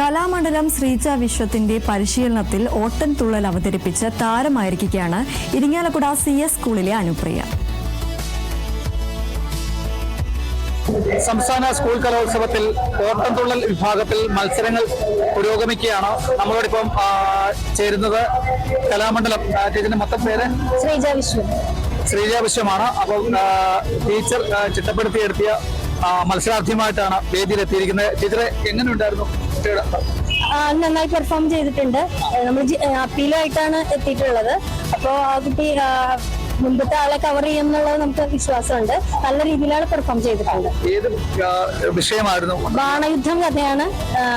കലാമണ്ഡലം ശ്രീജ വിശ്വത്തിന്റെ പരിശീലനത്തിൽ ഓട്ടൻ തുള്ളൽ അവതരിപ്പിച്ച് താരമായിരിക്കുകയാണ് ഇരിങ്ങാലക്കുട സി എസ് സ്കൂളിലെ അനുപ്രിയ. സംസ്ഥാന സ്കൂൾ കലോത്സവത്തിൽ ഓട്ടംതുള്ളൽ വിഭാഗത്തിൽ മത്സരങ്ങൾ പുരോഗമിക്കുകയാണ്. നമ്മളോടിപ്പം ചേരുന്നത് കലാമണ്ഡലം ടീച്ചറിന്റെ മൊത്തം പേര്? ശ്രീജ വിശ്വം. ശ്രീജ വിശ്വമാണ്. അപ്പം ടീച്ചർ ചിട്ടപ്പെടുത്തിയെടുത്തിയ മത്സരാർത്ഥിയുമായിട്ടാണ് വേദിയിലെത്തിയിരിക്കുന്നത്. ടീച്ചറെ എങ്ങനെയുണ്ടായിരുന്നു നന്നായി പെർഫോം ചെയ്തിട്ടുണ്ട്. നമ്മൾ അപ്പീലുമായിട്ടാണ് എത്തിയിട്ടുള്ളത്. അപ്പോൾ ആ കുട്ടി മുൻപത്തെ ആളെ കവർ ചെയ്യുന്നുള്ളത് നമുക്ക് വിശ്വാസമുണ്ട്. നല്ല രീതിയിലാണ് പെർഫോം ചെയ്തിട്ടുണ്ട്. ഏത് വിഷയമായിരുന്നു? ബാണയുദ്ധം കഥയാണ്.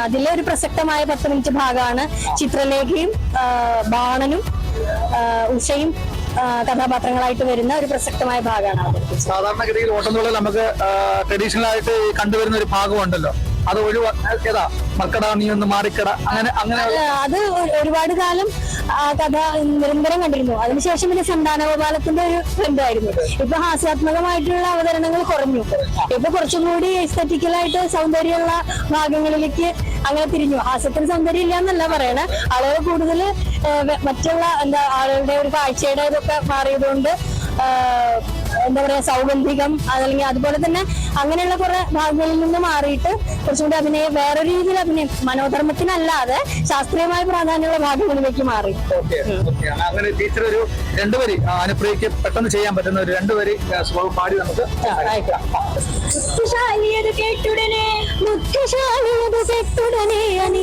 അതിലെ ഒരു പ്രസക്തമായ പത്ത് മിനിറ്റ് ഭാഗമാണ് ചിത്രലേഖയും ബാണനും ഉഷയും കഥാപാത്രങ്ങളായിട്ട് വരുന്ന ഒരു പ്രസക്തമായ ഭാഗമാണ്. സാധാരണഗതിയിൽ ഓട്ടംതുള്ളൽ നമുക്ക് ട്രഡീഷണൽ ആയിട്ട് കണ്ടുവരുന്ന ഒരു ഭാഗമുണ്ടല്ലോ. അത് ഒഴിവാ ഏതാ? നീ ഒന്ന് മാറിക്കട. അങ്ങനെ അങ്ങനെ അത് ഒരുപാട് കാലം ആ കഥ നിരന്തരം കണ്ടിരുന്നു. അതിനുശേഷം പിന്നെ സന്താനഗോപാലത്തിന്റെ ഒരു ബന്ധമായിരുന്നു ഇപ്പൊ ഹാസ്യാത്മകമായിട്ടുള്ള അവതരണങ്ങൾ കുറഞ്ഞു. ഇപ്പൊ കുറച്ചും കൂടി എസ്തറ്റിക്കലായിട്ട് സൗന്ദര്യമുള്ള ഭാഗങ്ങളിലേക്ക് അങ്ങനെ തിരിഞ്ഞു. ഹാസ്യത്തിന് സൗന്ദര്യം ഇല്ല എന്നല്ല പറയണേ. ആളുകൾ കൂടുതൽ മറ്റുള്ള എന്താ ആളുകളുടെ ഒരു കാഴ്ചയുടെ ഇതൊക്കെ മാറിയതുകൊണ്ട് എന്താ പറയാ സൗഗന്ധികം അതല്ലെങ്കിൽ അതുപോലെ തന്നെ അങ്ങനെയുള്ള കുറെ ഭാഗങ്ങളിൽ നിന്ന് മാറിയിട്ട് കുറച്ചും കൂടി അഭിനയം വേറെ രീതിയിൽ അഭിനയം മനോധർമ്മത്തിനല്ലാതെ ശാസ്ത്രീയമായ പ്രാധാന്യമുള്ള ഭാഗങ്ങളിലേക്ക് മാറി. അങ്ങനെ ടീച്ചർ ഒരു രണ്ടുപേരി അനുപ്രിയക്ക് പെട്ടെന്ന് ചെയ്യാൻ പറ്റുന്ന ഒരു രണ്ടുപേരി സ്വഭാവം പാടി നമുക്ക് കേട്ടുടനെ బుద్ధిశాలి ఎదుకెట్టుడనే అని.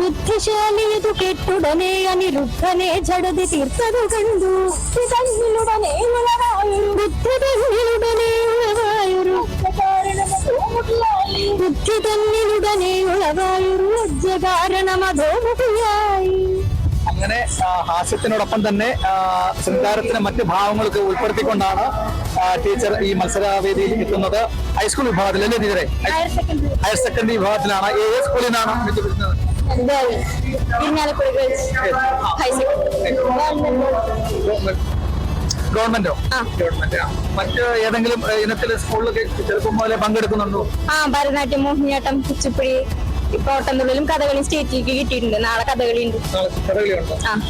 బుద్ధిశాలి ఎదుకెట్టుడనే అని రుద్ధనే జడది తీర్థదు కందు. బుద్ధిధన్యుడనే బుద్ధిధన్యుడనే ఉలవాయురు బుద్ధిధన్యుడనే ఉలవాయురు ఉజ్జ కారణమధోముఖియాయి അങ്ങനെ ഹാസ്യത്തിനോടൊപ്പം തന്നെ ആ, ശൃംഗാരത്തിന് മറ്റ് ഭാവങ്ങളൊക്കെ ഉൾപ്പെടുത്തിക്കൊണ്ടാണ് ടീച്ചർ ഈ മത്സരവേദിയിൽ എത്തുന്നത്. ഹൈസ്കൂൾ വിഭാഗത്തിൽ അല്ലേ ടീച്ചറെ? ഹയർ സെക്കൻഡറി വിഭാഗത്തിലാണ്. ഏത് സ്കൂളിൽ നിന്നാണ് വരുന്നത്? ഗവൺമെന്റോ. ഗവൺമെന്റ്. മറ്റ് ഏതെങ്കിലും ഇനത്തിലെ സ്കൂളിലൊക്കെ ചെറുപ്പം മുതലേ പങ്കെടുക്കുന്നുണ്ടോ? ആ ഭരതനാട്യം മോഹിനിയാട്ടം കുച്ചിപ്പുടി ഇപ്പൊ ഓട്ടംതുള്ളിലും കഥകളി സ്റ്റേറ്റിലേക്ക് കിട്ടിയിട്ടുണ്ട്. നാളെ കഥകളി ഉണ്ട്.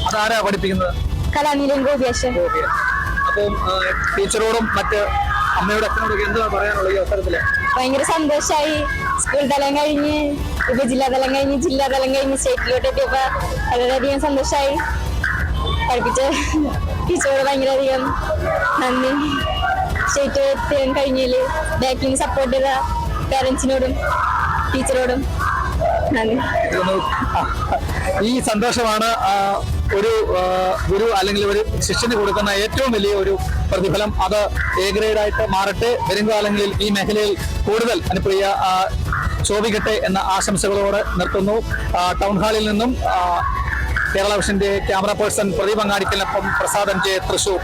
അതാരാ പഠിപ്പിക്കുന്നത്? കലാനീലൻ ഗോപിയാശൻ. അപ്പം ടീച്ചറോടും മറ്റ് അമ്മയോടും അച്ഛനോടൊക്കെ എന്താ പറയാനുള്ള ഈ അവസരത്തിൽ? ഭയങ്കര സന്തോഷമായി സ്കൂൾ തലം കഴിഞ്ഞ് ഇപ്പൊ ജില്ലാ തലം കഴിഞ്ഞ് ജില്ലാ തലം കഴിഞ്ഞ് സ്റ്റേറ്റിലോട്ട് എത്തിയപ്പോ വളരെയധികം സന്തോഷമായി പഠിപ്പിച്ച ടീച്ചറോട് ഭയങ്കര അധികം നന്ദി സ്റ്റേറ്റ് എത്താൻ കഴിഞ്ഞാൽ ബാക്കിങ് സപ്പോർട്ട് ചെയ്ത പേരൻസിനോടും ടീച്ചറോടും. ഈ സന്തോഷമാണ് ഒരു ഗുരു അല്ലെങ്കിൽ ഒരു ശിഷ്യന് കൊടുക്കുന്ന ഏറ്റവും വലിയ ഒരു പ്രതിഫലം. അത് എ ഗ്രേഡ് ആയിട്ട് മാറട്ടെ. വരും കാലങ്ങളിൽ ഈ മേഖലയിൽ കൂടുതൽ അനുപ്രിയ ശോഭിക്കട്ടെ എന്ന ആശംസകളോട് നിർത്തുന്നു. ടൗൺ ഹാളിൽ നിന്നും കേരള വിഷന്റെ ക്യാമറ പേഴ്സൺ പ്രദീപ് അങ്ങാടിക്കലിനൊപ്പം പ്രസാദ് എം ജെ തൃശൂർ.